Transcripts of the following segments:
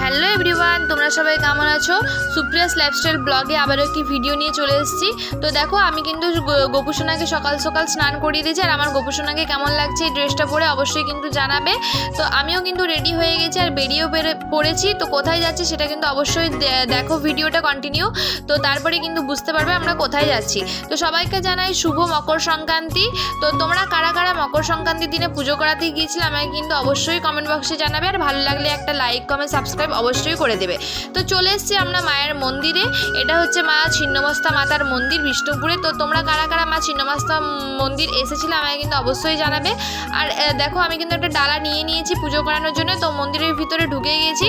Hello everyone তোমরা সবাই কেমন আছো? সুপ্রিয়াস লাইফস্টাইল ব্লগে আবারও একটি ভিডিও নিয়ে চলে এসেছি। তো দেখো, আমি কিন্তু গোপুসোনাকে সকাল সকাল স্নান করিয়ে দিয়েছি, আর আমার গোপুসোনাকে কেমন লাগছে এই ড্রেসটা পরে অবশ্যই কিন্তু জানাবে। তো আমিও কিন্তু রেডি হয়ে গেছি, আর বেরিয়েও বেরে- পড়েছি। তো কোথায় যাচ্ছি সেটা কিন্তু অবশ্যই দেখো ভিডিওটা কন্টিনিউ তো তারপরে কিন্তু বুঝতে পারবে আমরা কোথায় যাচ্ছি। তো সবাইকে জানাই শুভ মকর সংক্রান্তি। তো তোমরা কারা কারা মকর সংক্রান্তির দিনে পুজো করাতে গিয়েছিলে আমাকে কিন্তু অবশ্যই কমেন্ট বক্সে জানাবে, আর ভালো লাগলে একটা লাইক কমেন্ট সাবস্ক্রাইব অবশ্যই করে দেবে। তো চলে এসেছি আমরা মায়ের মন্দিরে। এটা হচ্ছে মা ছিন্নমস্তা মাতার মন্দির বিষ্ণুপুরে। তো তোমরা কারা কারা মা ছিন্নমস্তা মন্দির এসেছিলে আমাকে কিন্তু অবশ্যই জানাবে। আর দেখো আমি কিন্তু একটা ডালা নিয়ে নিয়েছি পুজো করানোর জন্য। তো মন্দিরের ভিতরে ঢুকে গিয়েছি।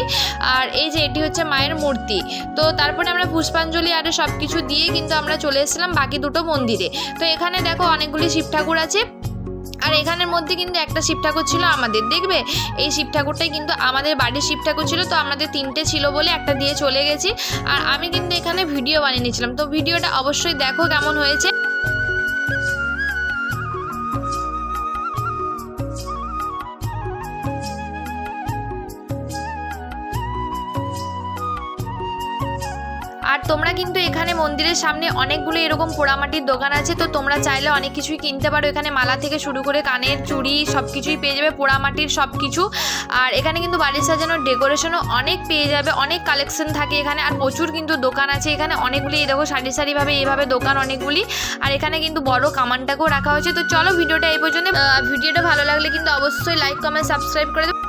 আর এই যে এটি হচ্ছে মায়ের মূর্তি। তো তারপরে আমরা পুষ্পাঞ্জলি আরে সব কিছু দিয়ে কিন্তু আমরা চলে এসেছিলাম বাকি দুটো মন্দিরে। তো এখানে দেখো অনেকগুলি শিব ঠাকুর আছে। আর এখানের মধ্যে কিন্তু একটা শিব ঠাকুর ছিল আমাদের, দেখবে? এই শিব ঠাকুরটাই কিন্তু আমাদের বাড়ির শিব ঠাকুর ছিল, তো আমাদের তিনটে ছিল বলে একটা দিয়ে চলে গেছি। আর আমি কিন্তু এখানে ভিডিও বানিয়ে নিয়েছিলাম, তো ভিডিওটা অবশ্যই দেখো কেমন হয়েছে। আর তোমরা কিন্তু এখানে মন্দিরের সামনে অনেকগুলো এরকম পোড়ামাটির দোকান আছে, তো তোমরা চাইলে অনেক কিছুই কিনতে পারো। এখানে মালা থেকে শুরু করে কানের চুড়ি সব কিছুই পেয়ে যাবে, পোড়ামাটির সব কিছু আর এখানে কিন্তু বাড়ির সাজানোর ডেকোরেশনও অনেক পেয়ে যাবে, অনেক কালেকশন থাকে এখানে। আর প্রচুর কিন্তু দোকান আছে এখানে, অনেকগুলি এই দেখো সারি সারিভাবে, এইভাবে দোকান অনেকগুলি। আর এখানে কিন্তু বড় কামানটাকেও রাখা হয়েছে। তো চলো ভিডিওটা এই পর্যন্ত ভিডিওটা ভালো লাগলে কিন্তু অবশ্যই লাইক কমেন্ট সাবস্ক্রাইব করে দেবে।